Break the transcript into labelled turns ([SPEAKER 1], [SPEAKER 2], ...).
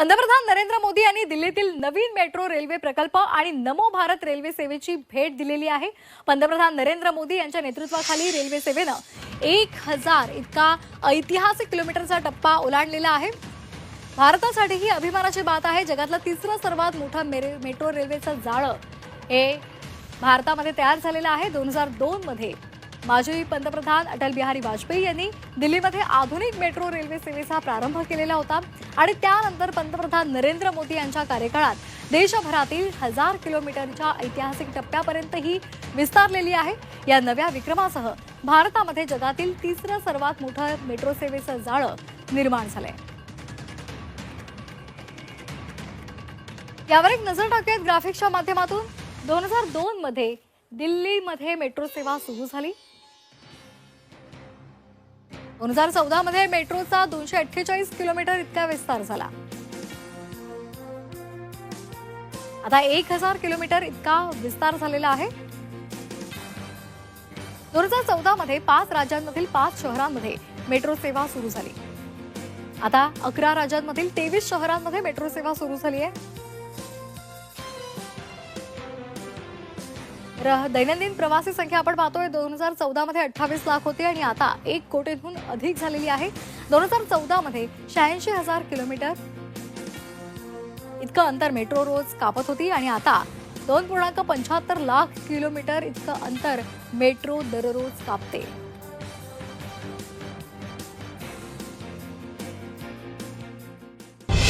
[SPEAKER 1] पंतप्रधान नरेंद्र मोदी यांनी दिल्लीतील नवीन मेट्रो रेल्वे प्रकल्प आणि नमो भारत रेल्वे सेवेची भेट दिलेली आहे. पंतप्रधान नरेंद्र मोदी यांच्या नेतृत्वाखाली रेल्वे सेवेनं एक हजार इतका ऐतिहासिक किलोमीटरचा टप्पा ओलांडलेला आहे. भारतासाठी ही अभिमानाची बात आहे. जगातलं तिसरं सर्वात मोठं मेरे- मेट्रो रेल्वेचं जाळं हे भारतामध्ये तयार झालेलं आहे. दोन हजार दोनमध्ये माजी पंतप्रधान अटल बिहारी वाजपेयी यांनी दिल्लीमध्ये आधुनिक मेट्रो रेल्वे सेवेचा प्रारंभ केलेला होता. आणि त्यानंतर पंतप्रधान नरेंद्र मोदी यांच्या कार्यकाळात देशभरातील हजार किलोमीटरच्या ऐतिहासिक टप्प्यापर्यंत ही विस्तारलेली आहे. या नव्या विक्रमासह भारतामध्ये जगातील तिसरं सर्वात मोठं मेट्रो सेवेचं जाळं निर्माण झालंय. यावर एक नजर टाकूयात ग्राफिक्सच्या माध्यमातून. दोन हजार दोन मध्ये दिल्लीमध्ये मेट्रो सेवा सुरू झाली. दोन हजार चौदा मध्ये मेट्रोचा दोनशे अठ्ठेचाळीस किलोमीटर इतका विस्तार झाला. आता एक हजार किलोमीटर इतका विस्तार झालेला आहे. दोन हजार चौदा मध्ये पाच राज्यांमधील पाच शहरांमध्ये मेट्रो सेवा सुरू झाली. आता अकरा राज्यांमधील तेवीस शहरांमध्ये मेट्रो सेवा सुरू झाली आहे. दैनंदिन प्रवासी संख्या आपण पाहतोय. दोन हजार चौदामध्ये अठ्ठावीस लाख होती आणि आता एक कोटीहून अधिक झालेली आहे. दोन हजार चौदामध्ये शहाऐंशी हजार किलोमीटर इतकं अंतर मेट्रो रोज कापत होती आणि आता दोन पूर्णांक पंच्याहत्तर लाख किलोमीटर इतकं अंतर मेट्रो दररोज कापते.